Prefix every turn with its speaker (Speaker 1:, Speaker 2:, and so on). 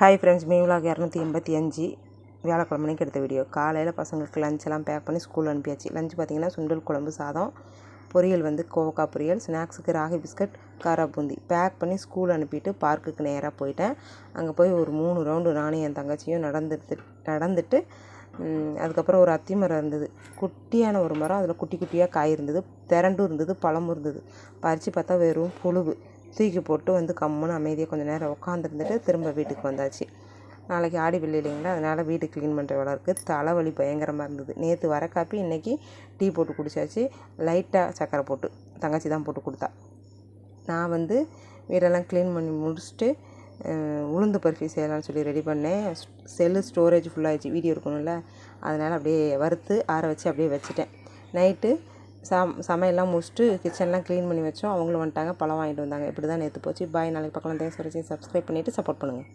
Speaker 1: Hi friends மீவ்லாக் இரநூத்தி எண்பத்தி அஞ்சு. வியாழக்கிழமை மணிக்கு எடுத்த வீடியோ காலையில் பசங்களுக்கு லஞ்ச் எல்லாம் பேக் பண்ணி ஸ்கூல் அனுப்பியாச்சு. லஞ்ச் பார்த்திங்கன்னா சுண்டல் குழம்பு சாதம் பொரியல் வந்து கோவக்கா பொரியல் ஸ்நாக்ஸுக்கு ராகி பிஸ்கட் காரா பூந்தி. பேக் பண்ணி ஸ்கூல் அனுப்பிட்டு பார்க்குக்கு நேராக போயிட்டேன். அங்கே போய் ஒரு மூணு ரவுண்டு நானும் என் தங்கச்சியும் நடந்துட்டு நடந்துட்டு அதுக்கப்புறம் ஒரு அத்தி மரம் இருந்தது. குட்டியான ஒரு மரம். அதில் குட்டி குட்டியாக காய் இருந்தது. திரண்டும் இருந்தது. பழமும் இருந்தது. பறித்து பார்த்தா வெறும் புழுவு. தூக்கி போட்டு வந்து கம்முன்னு அமைதியாக கொஞ்சம் நேரம் உட்காந்துருந்துட்டு திரும்ப வீட்டுக்கு வந்தாச்சு. நாளைக்கு ஆடி வெள்ளி இல்லைங்களா அதனால் வீடு க்ளீன் பண்ணுற வேலை இருக்குது தலைவலி பயங்கரமாக இருந்தது. நேற்று வர காப்பி இன்றைக்கி டீ போட்டு குடிச்சாச்சு. லைட்டாக சக்கரை போட்டு. தங்கச்சி தான் போட்டு கொடுத்தா. நான் வந்து வீடெல்லாம் க்ளீன் பண்ணி முடிச்சுட்டு உளுந்து பருப்பி செய்யலாம்னு சொல்லி ரெடி பண்ணேன். செல்லு ஸ்டோரேஜ் ஃபுல்லாகிடுச்சு வீடியோ இருக்கணும்ல. அதனால் அப்படியே வறுத்து ஆற வச்சு அப்படியே வச்சுட்டேன். நைட்டு சம் சமையல்லாம் முடிச்சுட்டு கிச்சன்லாம் க்ளீன் பண்ணி வச்சோம். அவங்களும் வந்துட்டாங்க. பழம் வாங்கிட்டு வந்தாங்க. இப்படி தான் நேற்று போச்சு. பாய் நாளைக்கு பார்க்கலாம். தேங்க்ஸ் ஃபார் சப்ஸ்கிரைப் பண்ணிவிட்டு சப்போர்ட் பண்ணுங்கள்